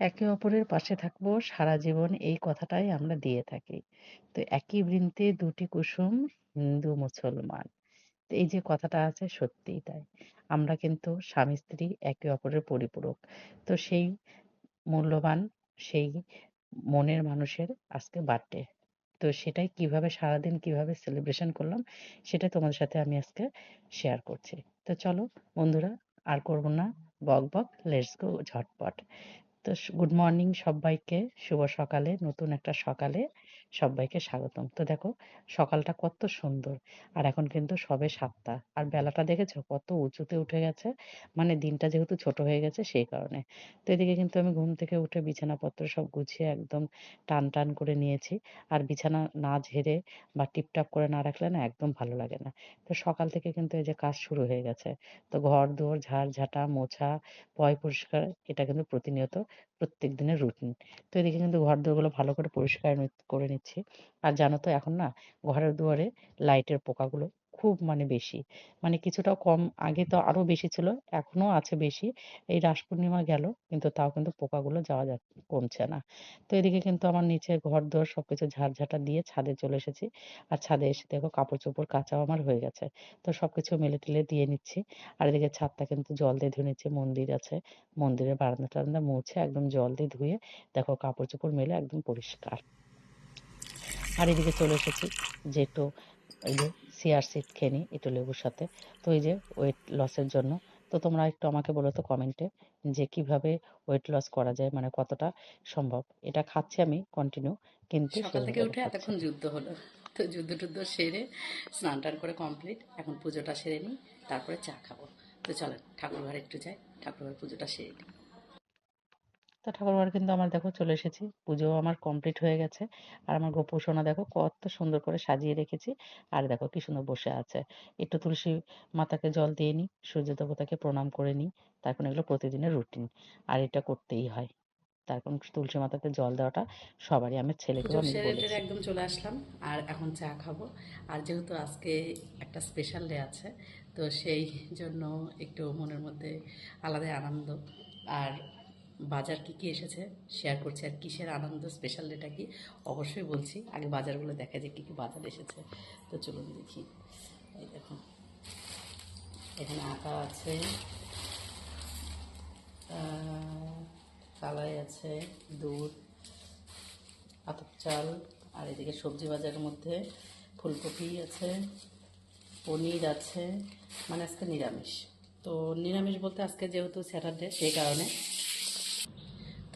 একে অপরের পাশে থাকব, সারা জীবন এই কথাটাই আমরা দিয়ে থাকি। তো একই বৃন্তে দুটি কুসুম, হিন্দু, মুসলমান। তো এই যে কথাটা আছে সত্যিই তাই। আমরা কিন্তু স্বামী, স্ত্রী একে অপরের পরিপূরক। তো সেই মূল্যবান, সেই মনের মানুষের আজকে বার্থডে তো সেটাই কীভাবে সারাদিন কীভাবে সেলিব্রেশন করলাম, সেটা তোমাদের সাথে আমি আজকে শেয়ার করছি। তো চলো বন্ধুরা, আর করব না, বক বক লেটস গো ঝটপট। তো গুড মর্নিং সবাইকে। শুভ সকালে নতুন একটা সকালে। সবাইকে স্বাগতম। তো দেখো, সকালটা কত সুন্দর। আর এখন কিন্তু সবে সাতটা। আর বেলাটা দেখেছ? কত উঁচুতে উঠে গেছে। মানে দিনটা যেহেতু ছোট হয়ে গেছে সেই কারণে। তো এদিকে কিন্তু আমি ঘুম থেকে উঠে বিছানাপত্র সব গুছিয়ে একদম টান টান করে নিয়েছি। আর বিছানা না ঝেড়ে বা টিপটাপ করে না রাখলে না একদম ভালো লাগে না। তো সকাল থেকে কিন্তু এই যে কাজ শুরু হয়ে গেছে। তো ঘর দুয়ার ঝাড় ঝাঁটা মোছা, পয় পরিষ্কার, এটা কিন্তু প্রতিনিয়ত প্রত্যেক দিনের রুটিন তো এদিকে কিন্তু ঘর দুয়ারগুলো ভালো করে পরিষ্কার করে নিচ্ছে। আর জানো তো এখন না, ঘরের দুয়ারে লাইটের পোকাগুলো খুব মানে বেশি। মানে কিছুটা কম আগে তো আরও বেশি ছিল, এখনও আছে বেশি। এই রাস পূর্ণিমা গেল, কিন্তু তাও কিন্তু পোকাগুলো যাওয়া যা কমছে না। তো এদিকে কিন্তু আমার নিচে ঘর দুয়ার সবকিছু ঝাড়ঝাঁটা দিয়ে ছাদে চলে এসেছি। আর ছাদে এসে দেখো কাপড় চোপড় কাচাও আমার হয়ে গেছে। তো সবকিছু মেলে টেলে দিয়ে নিচ্ছি। আর এদিকে ছাদটা কিন্তু জল দিয়ে ধুয়ে নিচ্ছি, মন্দির আছে। মন্দিরের বারান্দা টারান্দা মুছে একদম জল দিয়ে ধুয়ে দেখো কাপড় চোপড় মেলে একদম পরিষ্কার। আর এদিকে চলে এসেছি যে একটু এই যে সিয়ার সিড খেয়ে নিই একটু লেবুর সাথে। তো এই যে ওয়েট লসের জন্য। তো তোমরা একটু আমাকে বলো তো কমেন্টে যে কীভাবে ওয়েট লস করা যায় মানে কতটা সম্ভব? এটা খাচ্ছি আমি কন্টিনিউ কিন্তু সকাল থেকে উঠে এতক্ষণ যুদ্ধ হলো। তো যুদ্ধ টুদ্ধ সেরে স্নান টান করে কমপ্লিট এখন পুজোটা সেরে নিই তারপরে চা খাব। তো চলেন ঠাকুর ঘরে একটু যাই ঠাকুর ঘরে পুজোটা সেরে নিই। তো ঠাকুরঘর কিন্তু আমার দেখো চলে এসেছি। পুজো আমার কমপ্লিট হয়ে গেছে। আর আমার গোপু সোনা দেখো কত সুন্দর করে সাজিয়ে রেখেছি। আর দেখো কি সুন্দর বসে আছে। একটু তুলসী মাতাকে জল দিয়ে নিই সূর্য দেবতাকে প্রণাম করে নিই। তারপর এগুলো প্রতিদিনের রুটিন আর এটা করতেই হয়। তারপর তুলসী মাতাকে জল দেওয়াটা সবারই আমার ছেলেকেও আমি বলেছি। একদম চলে আসলাম। আর এখন চা খাব। আর যেহেতু আজকে একটা স্পেশাল ডে আছে তো সেই জন্য একটু মনের মধ্যে আলাদাই আনন্দ। আর বাজার কি কি এসেছে? শেয়ার করছি আর কিসের আনন্দ? স্পেশাল ডেটা কি? অবশ্যই বলছি। আগে বাজারগুলো দেখা যে কী কী বাজার এসেছে। তো চলুন দেখি। এই দেখুন। এখানে আটা আছে। কালাই আছে, দুধ, আতপ চাল, আর এদিকে সবজি বাজারের মধ্যে ফুলকপি আছে, পনির আছে। মানে আজকে নিরামিষ। তো নিরামিষ বলতে আজকে যেহেতু স্যাটারডে সেই কারণে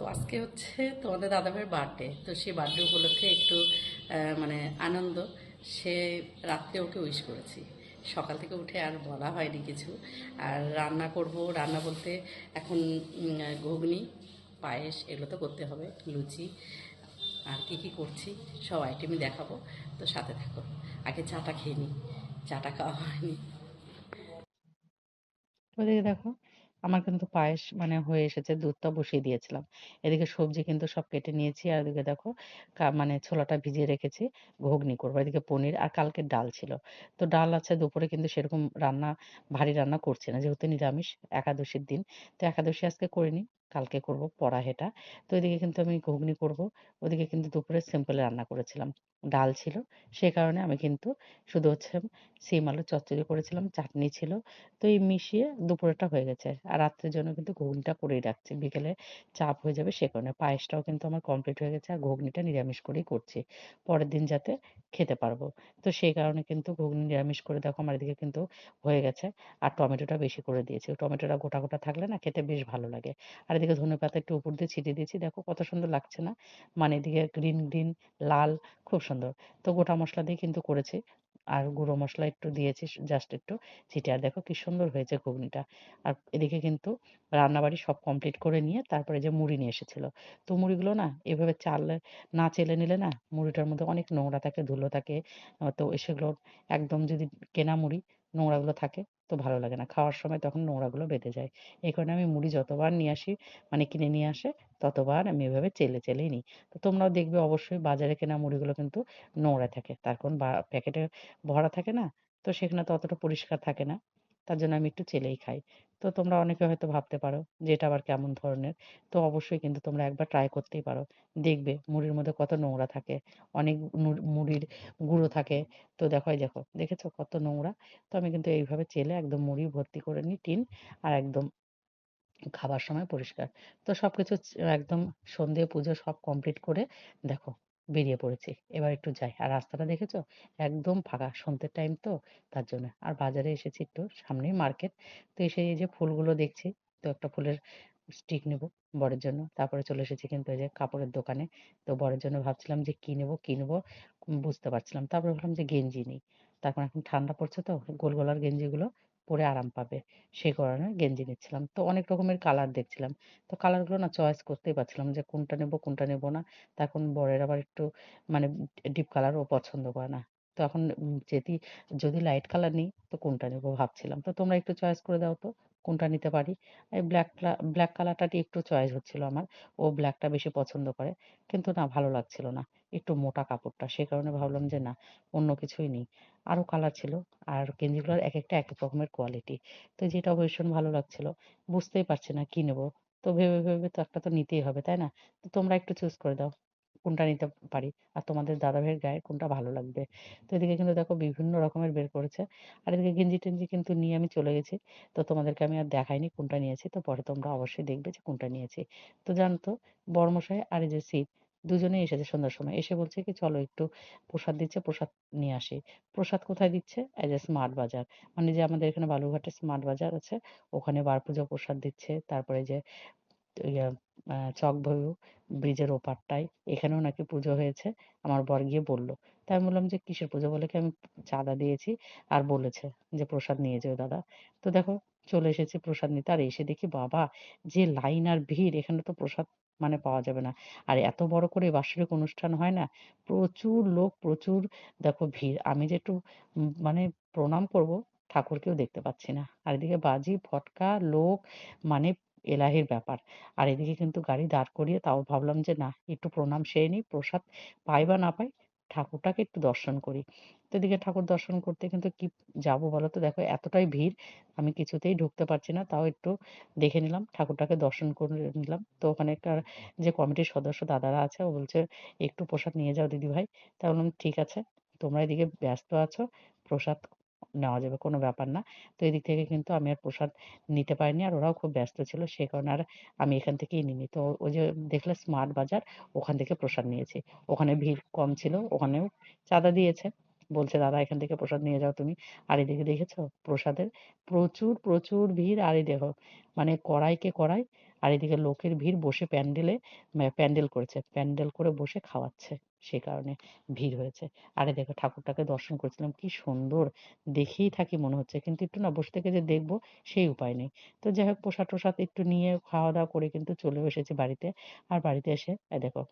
তো আজকে হচ্ছে তোমাদের দাদাভাইয়ের বার্থডে তো সেই বার্থডে উপলক্ষে একটু মানে আনন্দ। সে রাত্রে ওকে উইশ করেছি। সকাল থেকে উঠে আর বলা হয়নি কিছু। আর রান্না করব, রান্না বলতে এখন ঘুগনি, পায়েস এগুলো তো করতে হবে, লুচি, আর কি কি করছি সব আইটেমই দেখাবো। তো সাথে থাকো। আগে চাটা খেয়ে নিই চাটা খাওয়া হয়নি। দেখো। আমার কিন্তু পায়েস মানে হয়ে এসেছে, দুধটা বসিয়ে দিয়েছিলাম। এদিকে সবজি কিন্তু সব কেটে নিয়েছি, আর এদিকে দেখো কা- মানে ছোলাটা ভিজিয়ে রেখেছি, ঘুগনি করব। এদিকে পনির আর কালকে ডাল ছিল। তো ডাল আছে, দুপুরে কিন্তু সেরকম রান্না, ভারী রান্না করছি না, যেহেতু নিরামিষ, একাদশীর দিন। তো একাদশী আজকে করিনি। কালকে করব, পড়া হেটা। তো এদিকে কিন্তু আমি ঘুগনি করব। ওদিকে কিন্তু দুপুরে সিম্পল রান্না করেছিলাম। ডাল ছিল, সে কারণে আমি কিন্তু শুধু হচ্ছে সিম, আলু, চচ্চড়ি করেছিলাম, চাটনি ছিল। তো এই মিশিয়ে দুপুরেরটা হয়ে গেছে। আর রাত্রের জন্য কিন্তু ঘুগনিটা করেই রাখছি। বিকেলে চাপ হয়ে যাবে সে কারণে পায়েসটাও কিন্তু আমার কমপ্লিট হয়ে গেছে আর ঘুগনিটা নিরামিষ করেই করছি। পরের দিন যাতে খেতে পারব। তো সেই কারণে কিন্তু ঘুগনি নিরামিষ করে দেখো আমার এদিকে কিন্তু হয়ে গেছে। আর টমেটোটা বেশি করে দিয়েছি। টমেটোটা গোটা গোটা থাকলে না খেতে বেশ ভালো লাগে। আর এদিকে ধনে পাতা একটু উপর দিয়ে ছিটিয়ে দিয়েছি। দেখো কত সুন্দর লাগছে না? মানে এদিকে গ্রিন গ্রিন, লাল, খুব সুন্দর। তো গোটা মশলা দিয়ে কিন্তু করেছি। আর গুঁড়ো মশলা একটু দিয়েছি জাস্ট একটু ছিটিয়ে। আর দেখো কি সুন্দর হয়েছে ঘুগনিটা। আর এদিকে কিন্তু রান্নাবাড়ি সব কমপ্লিট করে নিয়ে তারপরে যে মুড়ি নিয়ে এসেছিল। তো মুড়িগুলো না এভাবে চাল না চেলে নিলে না মুড়িটার মধ্যে অনেক নোংরা থাকে, ধুলো থাকে। তো সেগুলো একদম যদি কেনা মুড়ি, নোংরাগুলো থাকে তো ভালো লাগে না। খাওয়ার সময় তখন নোংরাগুলো বেঁধে যায়। এই কারণে আমি মুড়ি যতবার নিয়ে আসি মানে কিনে নিয়ে আসে, ততবার আমি এভাবে চেলে চেলেই নিই। তো তোমরাও দেখবে অবশ্যই বাজারে কেনা মুড়িগুলো কিন্তু নোংরা থাকে। তার কারণ প্যাকেটে ভরা থাকে না, তো সেখানে তো অতটা পরিষ্কার থাকে না। তার জন্য আমি একটু চেলেই খাই। তো তোমরা অনেকে হয়তো ভাবতে পারো যে এটা আবার কেমন ধরনের? তো অবশ্যই কিন্তু তোমরা একবার ট্রাই করতেই পারো। দেখবে মুড়ির মধ্যে কত নোংরা থাকে। অনেক মুড়ির গুঁড়ো থাকে। তো দেখো দেখো, দেখেছ কত নোংরা? তো আমি কিন্তু এইভাবে চেলে একদম মুড়ি ভর্তি করে নিই টিন আর একদম খাবার সময় পরিষ্কার। তো সবকিছু চ একদম সন্ধে পুজো সব কমপ্লিট করে দেখো বেরিয়ে পড়েছি। এবার একটু যাই। আর রাস্তাটা দেখেছ? একদম ফাঁকা। সন্ধ্যের টাইম তো তার জন্য। আর বাজারে এসেছি একটু সামনেই মার্কেট। তো এসে এই যে ফুলগুলো দেখছি, তো একটা ফুলের স্টিক নেব বরের জন্য। তারপরে চলে এসেছি কিন্তু এই যে কাপড়ের দোকানে। তো বরের জন্য ভাবছিলাম যে কি নেব, কি নেব বুঝতে পারছিলাম। তারপরে ভাবলাম যে গেঞ্জি নিই। তারপর এখন ঠান্ডা পড়ছে তো গোল গলার গেঞ্জিগুলো পরে আরাম পাবে। সে কারণে গেঞ্জি নিচ্ছিলাম। তো অনেক রকমের কালার দেখছিলাম। তো কালারগুলো না চয়েস করতেই পারছিলাম যে কোনটা নেব, কোনটা নেব না। তখন বরের আবার একটু মানে ডিপ কালার ও পছন্দ করে না। তো এখন যেদি যদি লাইট কালার নিই তো কোনটা নেব ভাবছিলাম। তো তোমরা একটু চয়েস করে দাও তো কোনটা নিতে পারি? এই ব্ল্যাক কা ব্লাক কালারটা একটু চয়েস হচ্ছিল আমার। ও ব্লাকটা বেশি পছন্দ করে। কিন্তু না ভালো লাগছিল না। একটু মোটা কাপড়টা। সে কারণে ভাবলাম যে না অন্য কিছুই নিই। আরও কালার ছিল। আর গেঞ্জিগুলোর একেকটা এক রকমের কোয়ালিটি। তো যেটা ভীষণ ভালো লাগছিল। বুঝতেই পারছি না কি নেব। তো ভেবে, ভেবে তো একটা তো নিতেই হবে, তাই না? তো তোমরা একটু চুজ করে দাও। কোনটা নিতে পারি? আর তোমাদের দাদাভাইয়ের গায়ে কোনটা ভালো লাগবে? তো এদিকে কিন্তু দেখো বিভিন্ন রকমের বের করেছে। আর এদিকে গেঞ্জি-টেঞ্জি কিন্তু নিয়ে আমি চলে গেছি। তো তোমাদেরকে আমি আর দেখাইনি কোনটা নিয়েছি। তো পরে তোমরা অবশ্যই দেখবে যে কোনটা নিয়েছি। তো জানো তো বড়মশাই আর এই যে সিদ দুজনেই এসেছে সন্ধ্যার সময়। এসে বলছে কি চলো একটু প্রসাদ দিচ্ছে, প্রসাদ নিয়ে আসি। প্রসাদ কোথায় দিচ্ছে? এই যে স্মার্ট বাজার। মানে যে আমাদের এখানে বালুরঘাটে স্মার্ট বাজার আছে, ওখানে বার পূজা প্রসাদ দিচ্ছে। তারপরে যে আ চকভয়ু ব্রিজের ওপারটায় এখানেও নাকি পুজো হয়েছে। আমার বর গিয়ে বলল। তো আমি বললাম যে কিসের পুজো? বলে কি আমি চাঁদা দিয়েছি আর বলেছে যে প্রসাদ নিয়ে যেও দাদা। তো দেখো চলে এসেছি প্রসাদ নিতে। আর এসে দেখি বাবা! যে লাইন আর ভিড় এখানে তো প্রসাদ মানে পাওয়া যাবে না। আর এত বড় করে বাৎসরিক অনুষ্ঠান হয় না? প্রচুর লোক, প্রচুর দেখো ভিড়। আমি যে একটু মানে প্রণাম করব ঠাকুরকেও দেখতে পাচ্ছি না। আর এদিকে বাজি, ফটকা, লোক মানে এলাহির ব্যাপার। আর এদিকে কিন্তু গাড়ি দাঁড় করিয়ে তাও ভাবলাম যে না একটু প্রণাম সেরে নিই। প্রসাদ পাই বা না পাই ঠাকুরটাকে একটু দর্শন করি। তো এদিকে ঠাকুর দর্শন করতে কিন্তু কি যাব বলো তো? দেখো এতটাই ভিড় আমি কিছুতেই ঢুকতে পারছি না। তাও একটু দেখে নিলাম, ঠাকুরটাকে দর্শন করে নিলাম। তো ওখানকার যে কমিটির সদস্য দাদারা আছে ও বলছে, "একটু প্রসাদ নিয়ে যাও দিদিভাই।" তা বললাম, "ঠিক আছে। তোমরা এদিকে ব্যস্ত আছো, প্রসাদ নেওয়া যাবে, কোনো ব্যাপার না।" তো এদিক থেকে কিন্তু আমি আর প্রসাদ নিতে পারিনি। আর ওরাও খুব ব্যস্ত ছিল। সে কারণে আর আমি এখান থেকেই নিইনি। তো ওই যে দেখলে স্মার্ট বাজার ওখান থেকে প্রসাদ নিয়েছি। ওখানে ভিড় কম ছিল। ওখানেও চাঁদা দিয়েছে। বলছে, "দাদা এখান থেকে প্রসাদ নিয়ে যাও তুমি।" আর এদিকে দেখেছ প্রসাদের প্রচুর, প্রচুর ভিড়। আর এই দেখো মানে কড়াইকে কড়াই আর এদিকে লোকের ভিড় বসে প্যান্ডেলে প্যান্ডেল করেছে। প্যান্ডেল করে বসে খাওয়াচ্ছে। সে কারণে ভিড় হয়েছে। আর দেখো ঠাকুরটাকে দর্শন করেছিলাম কি সুন্দর! দেখেই থাকি মনে হচ্ছে। কিন্তু একটু না বসে থেকে যে দেখব সেই উপায় নেই। তো যাই হোক প্রসাদ-টসাদ একটু নিয়ে খাওয়া-দাওয়া করে কিন্তু চলে এসেছি বাড়িতে। আর বাড়িতে এসে দেখো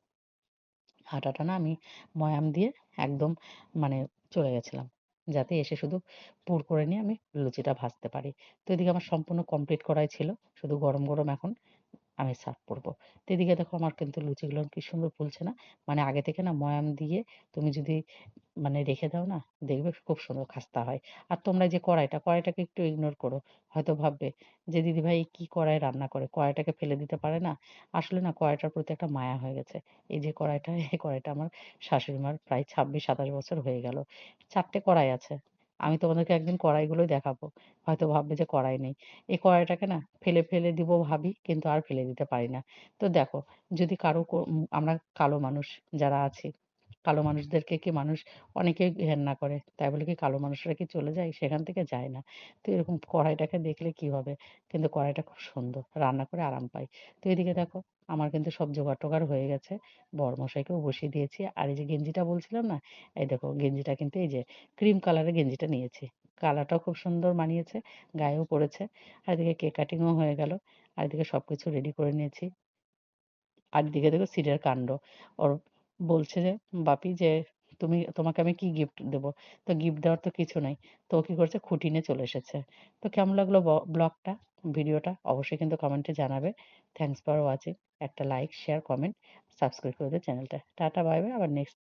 আটাটা না আমি ময়াম দিয়ে একদম মানে চলে গেছিলাম। যাতে এসে শুধু পুর করে নিয়ে আমি লুচিটা ভাজতে পারি। তো এদিকে আমার সম্পূর্ণ কমপ্লিট করাই ছিল। শুধু গরম, গরম এখন আমি সার্ভ করব। তো এদিকে দেখো আমার কিন্তু লুচিগুলো কি সুন্দর ফুলছে না? মানে আগে থেকে না ময়াম দিয়ে তুমি যদি মানে রেখে দাও না, দেখবে খুব সুন্দর খাস্তা হয়। আর তোমরা যে কড়াইটা, কড়াইটাকে একটু ইগনোর করো। হয়তো ভাববে যে দিদিভাই কি কড়াই রান্না করে? কড়াইটাকে ফেলে দিতে পারে না? আসলে না কড়াইটার প্রতি একটা মায়া হয়ে গেছে। এই যে কড়াইটা, এই কড়াইটা আমার শাশুড়ি মার প্রায় ২৬-২৭ বছর হয়ে গেল। চারটে কড়াই আছে। আমি তোমাদেরকে একদিন কড়াইগুলোই দেখাবো। হয়তো ভাববে যে কড়াই নেই। এই কড়াইটাকে না ফেলে, ফেলে দিব ভাবি কিন্তু আর ফেলে দিতে পারি না। তো দেখো যদি কারও আমরা কালো মানুষ যারা আছি, কালো মানুষদেরকে কি মানুষ অনেকেই ঘেন্না করে। তাই বলে কি কালো মানুষরা কি চলে যায়? সেখান থেকে যায় না। তো এরকম কড়াইটাকে দেখলে কি হবে? কিন্তু কড়াইটা খুব সুন্দর। রান্না করে আরাম পাই। তো এদিকে দেখো, আমার কিন্তু সব জোগাড়-টোগাড় হয়ে গেছে। বরমশাইকেও বসিয়ে দিয়েছি। আর এই যে গেঞ্জিটা বলছিলাম না? এই দেখো গেঞ্জিটা কিন্তু এই যে ক্রিম কালারের গেঞ্জিটা নিয়েছি। কালারটাও খুব সুন্দর মানিয়েছে। গায়েও পড়েছে। আর এদিকে কেক কাটিংও হয়ে গেল। আর এদিকে সব কিছু রেডি করে নিয়েছি। আর এদিকে দেখো সিডের কাণ্ড। ওর বলছে যে বাপি যে তুমি তোমাকে আমি কি গিফট দেব? তো গিফট দেওয়ার তো কিছু নাই। তো ও কি করছে খুঁটি নিয়ে চলে এসেছে। তো কেমন লাগল ব্লগটা, ভিডিওটা অবশ্যই কিন্তু কমেন্টে জানাবে। Thanks for watching. একটা লাইক, শেয়ার, কমেন্ট, সাবস্ক্রাইব করে দিও চ্যানেলটা। টাটা বাই বাই আবার নেক্সট